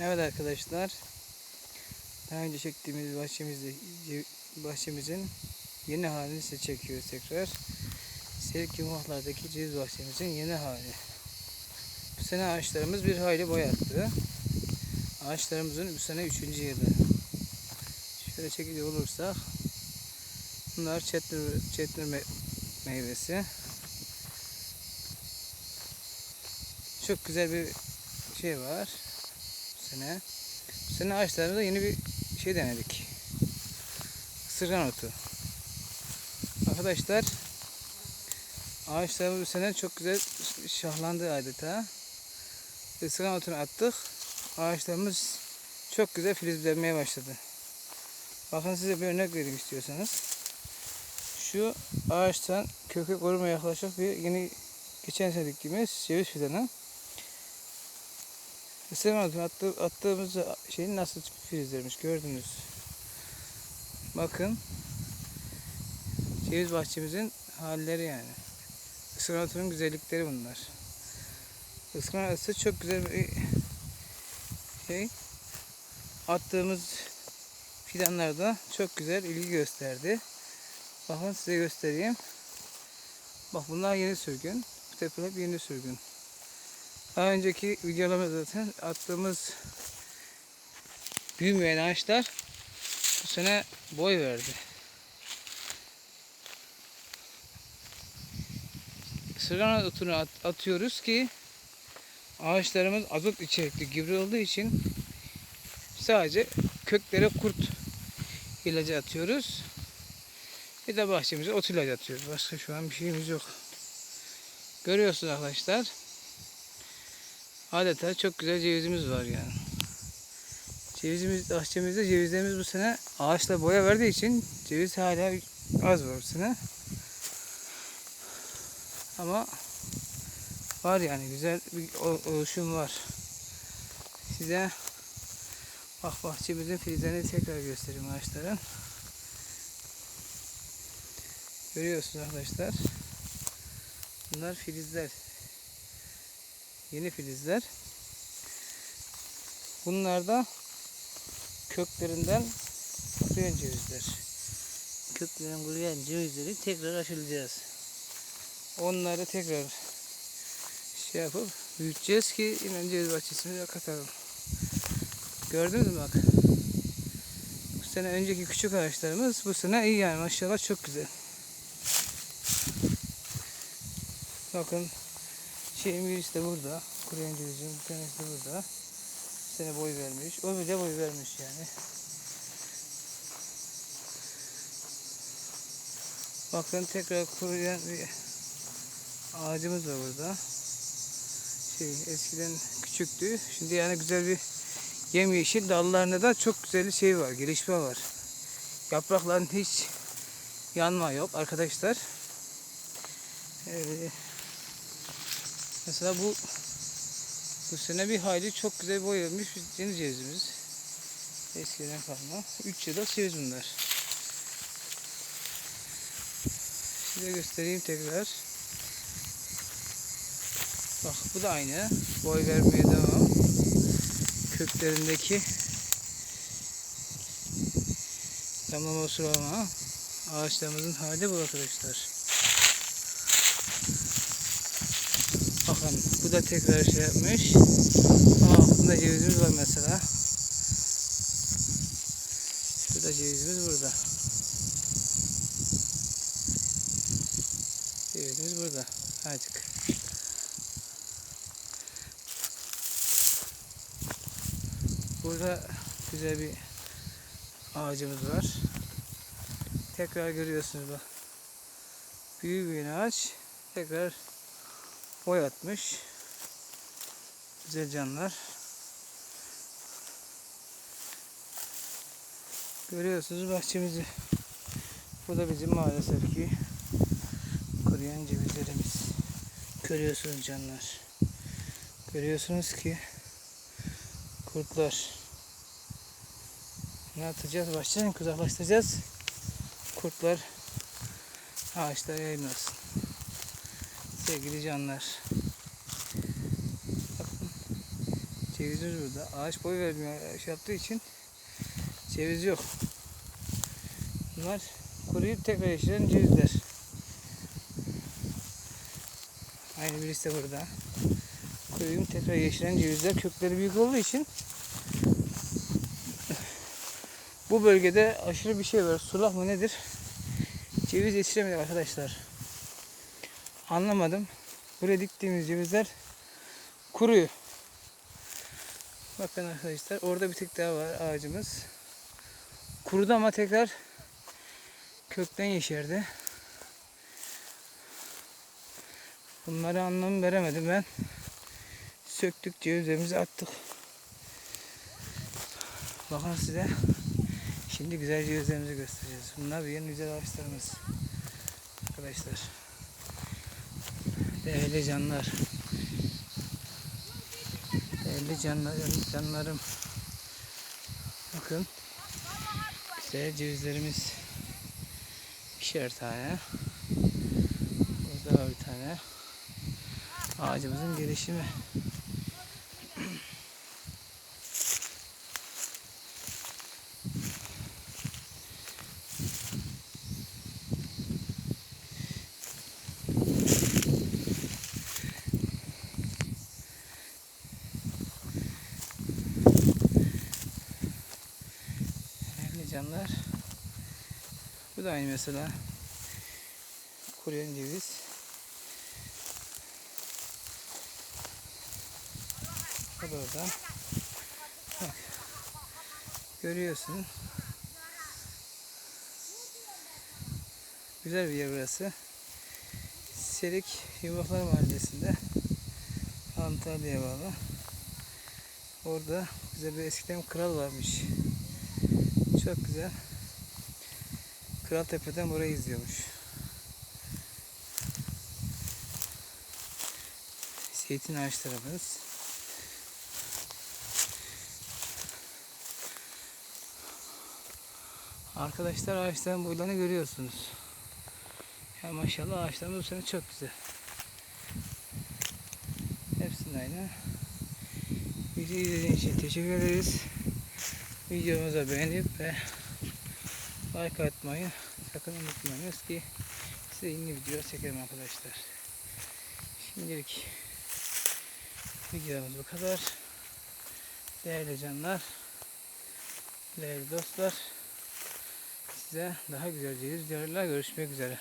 Evet arkadaşlar. Daha önce çektiğimiz bahçemizin yeni halini size çekiyoruz tekrar. Serik Yumahlar'daki ceviz bahçemizin yeni hali. Bu sene ağaçlarımız bir hayli boyattı. Ağaçlarımızın bu sene üçüncü yılı. Şöyle çekici olursak bunlar çetir, çetir me- meyvesi. Çok güzel bir şey var sene. Bu sene ağaçlarımızda yeni bir şey denedik. Isırgan otu. Arkadaşlar ağaçlarımız bu sene çok güzel şahlandı adeta. Isırgan otunu attık. Ağaçlarımız çok güzel filizlenmeye başladı. Bakın size bir örnek vereyim istiyorsanız. Şu ağaçtan kökü korumaya yaklaşık bir yeni geçen sene diktiğimiz ceviz fidanı. Otunu attı, attığımız şeyin nasıl filizlenmiş gördünüz. Bakın. Ceviz bahçemizin halleri yani. Isırgan otunun güzellikleri bunlar. Isırgan otu çok güzel bir şey. Attığımız fidanlarda çok güzel ilgi gösterdi. Bakın size göstereyim. Bak bunlar yeni sürgün. Bu tepe hep yeni sürgün. Daha önceki videolarımızda zaten attığımız büyümeyen ağaçlar bu sene boy verdi. Isırgan otunu at- atıyoruz ki ağaçlarımız azot içerikli gübre olduğu için sadece köklere kurt ilacı atıyoruz. Bir de bahçemize ot ilacı atıyoruz. Başka şu an bir şeyimiz yok. Görüyorsunuz arkadaşlar. Adeta çok güzel cevizimiz var yani. Cevizimiz, bahçemizde cevizlerimiz bu sene ağaçla boya verdiği için ceviz hala az var bu sene. Ama var yani güzel bir oluşum var. Size bak bahçemizin filizlerini tekrar göstereyim ağaçların. Görüyorsunuz arkadaşlar. Bunlar filizler. Yeni filizler. Bunlar da köklerinden kuruyan cevizler. Köklerinden kuruyan cevizleri tekrar aşılayacağız. Onları tekrar şey yapıp büyüteceğiz ki yine ceviz bahçesine katalım. Gördünüz mü bak. Bu sene önceki küçük ağaçlarımız bu sene iyi yani maşallah çok güzel. Bakın şeyin birisi de burada. Cevizin bir tanesi de burada. Bu sene boy vermiş. O bile boy vermiş yani. Bakın tekrar kuruyan bir ağacımız var burada. Şey eskiden küçüktü. Şimdi yani güzel bir yemyeşil dallarında da çok güzel şey var. Gelişme var. Yaprakların hiç yanma yok arkadaşlar. Ee, mesela bu bu sene bir hayli çok güzel boy vermiş bir yeni cevizimiz. Eskiden kalma. 3 yılda ceviz bunlar. Size göstereyim tekrar. Bak bu da aynı. Boy vermeye devam. Köklerindeki damlama sulama ağaçlarımızın hali bu arkadaşlar. Bakın bu da tekrar şey yapmış. Ama altında cevizimiz var mesela. Şurada cevizimiz burada. Cevizimiz burada. Artık. Burada güzel bir ağacımız var. Tekrar görüyorsunuz bak. Büyük bir ağaç. Tekrar boy atmış. Güzel canlar. Görüyorsunuz bahçemizi. Bu da bizim maalesef ki kuruyan cevizlerimiz. Görüyorsunuz canlar. Görüyorsunuz ki kurtlar. Ne yapacağız? Başlayalım uzaklaştıracağız. Kurtlar ağaçlara yayılmasın. Sevgili canlar. Bakın Cevizimiz burada. Ağaç boy vermiyor şey yaptığı için ceviz yok. Bunlar kuruyup tekrar yeşeren cevizler. Aynı birisi de burada. Kuruyup tekrar yeşeren cevizler kökleri büyük olduğu için bu bölgede aşırı bir şey var. Sulak mı nedir? Ceviz yetiştiremiyor arkadaşlar. Anlamadım. Buraya diktiğimiz cevizler kuruyor. Bakın arkadaşlar orada bir tek daha var ağacımız. Kurudu ama tekrar kökten yeşerdi. Bunları anlam veremedim ben. Söktük cevizlerimizi attık. Bakın size. Şimdi güzel cevizlerimizi göstereceğiz. Bunlar yeni güzel ağaçlarımız. Arkadaşlar. Değerli canlar. Değerli canlar, canlarım. Bakın. Güzel cevizlerimiz. İkişer tane. Burada bir tane. Ağacımızın gelişimi. Canlar. Bu da aynı mesela. Kuruyan ceviz. O da orada. Bak. Görüyorsun. Güzel bir yer burası. Serik Yumruklar Mahallesi'nde. Antalya'ya bağlı. Orada güzel bir eskiden kral varmış. Çok güzel. Kral Tepe'den burayı izliyormuş. Zeytin ağaçlarımız. Arkadaşlar ağaçların boylarını görüyorsunuz. Ya maşallah ağaçlarımız bu sene çok güzel. Hepsinin aynı. Videoyu izlediğiniz için teşekkür ederiz. Videomuza beğenip ve like atmayı sakın unutmayınız ki size yeni video çekerim arkadaşlar. Şimdilik videomuz bu kadar. Değerli canlar, değerli dostlar, size daha güzel videolarla görüşmek üzere.